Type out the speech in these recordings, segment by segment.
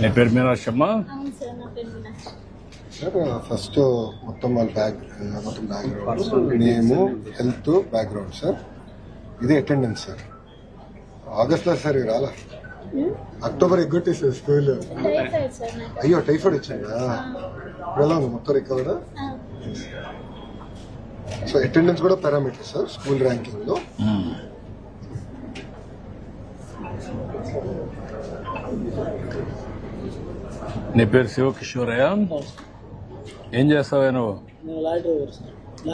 నీ పేరు మీనాక్షమ్మ ఫస్ట్ మొత్తం వాళ్ళ బ్యాక్ మొత్తం బ్యాక్గ్రౌండ్ నేము హెల్త్ బ్యాక్గ్రౌండ్ సార్ ఇది అటెండెన్స్ సార్ ఆగస్ట్లో సార్ ఇవి రాలా? అక్టోబర్ ఎగ్గొట్టేసారు స్కూల్. అయ్యో టైఫాయిడ్ వచ్చిందా? ఇప్పుడు ఎలా ఉంది మొత్తం రికవర్ సో అటెండెన్స్ కూడా పారామీటర్ సార్ స్కూల్ ర్యాంకింగ్లో. నీ పేరు శివకిషోరయ్య ఏం చేస్తావే నువ్వు?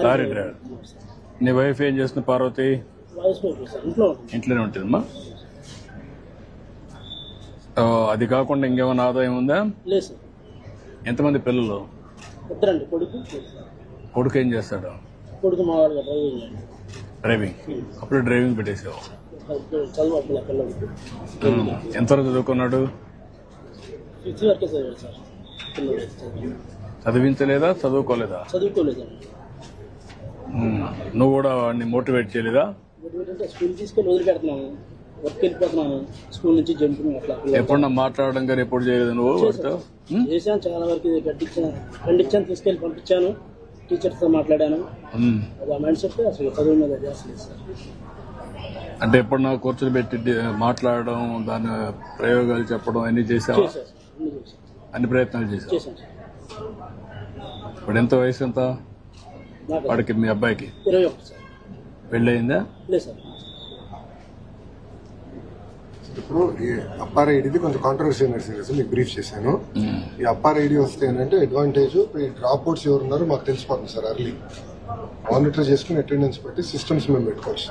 Lorry driver. నీ వైఫ్ ఏం చేస్తుంది పార్వతి. ఇంట్లోనే ఉంటుందమ్మా. అది కాకుండా ఇంకేమైనా ఆదాయం ఉందా? ఎంతమంది పిల్లలు? కొడుకు ఏం చేస్తాడు? డ్రైవింగ్. అప్పుడు డ్రైవింగ్ పెట్టేసావు. ఎంతవరకు చదువుకున్నాడు? ఫిఫ్త్ వరకే చదివాడు సార్. చదివించలేదా? చదువుకోలేదా? చదువుకోలేదండి. నువ్వు కూడా వాడిని మోటివేట్ చేయలేదా? ఏంటంటే స్కూల్ తీసుకెళ్ళి వదిలిపెడుతున్నాను వర్క్ వెళ్ళిపోతున్నాను. స్కూల్ నుంచి జంపింగ్ అట్లా. ఎప్పుడన్నా మాట్లాడడం కానీ ఎప్పుడు చేయలేదు నువ్వు వాడితో? చేశాను. చాలా వరకు కట్టించాను ఖండించాను తీసుకెళ్ళి పంపించాను. టీచర్స్తో మాట్లాడాను. అది ఆ మైండ్ సెట్ అసలు చదువు మీద చేస్తలేదు సార్. అంటే ఎప్పుడన్నా కూర్చొని పెట్టి మాట్లాడడం దాని ప్రయోగాలు చెప్పడం అన్ని చేసావా? సార్. అన్ని ప్రయత్నాలు చేసావు సార్. ఇప్పుడు ఎంత వయసు ఎంత? నాకు వాడికి మీ అబ్బాయికి? పెళ్ళయిందా? లేదు సార్. ఇప్పుడు ఈ అప్పార్ ఐడిది కొంచెం కాంట్రవర్సీ నడిచింది సార్ మీకు బ్రీఫ్ చేశాను. ఈ అప్పార్ ఐడి వస్తే ఏంటంటే అడ్వాంటేజ్ ఈ డ్రాప్ అవుట్స్ ఎవరు ఉన్నారో మాకు తెలిసిపోతుంది సార్ అర్లీ మానిటర్ చేసుకుని అటెండెన్స్ పెట్టి సిస్టమ్స్ మేము పెట్టుకోవచ్చు.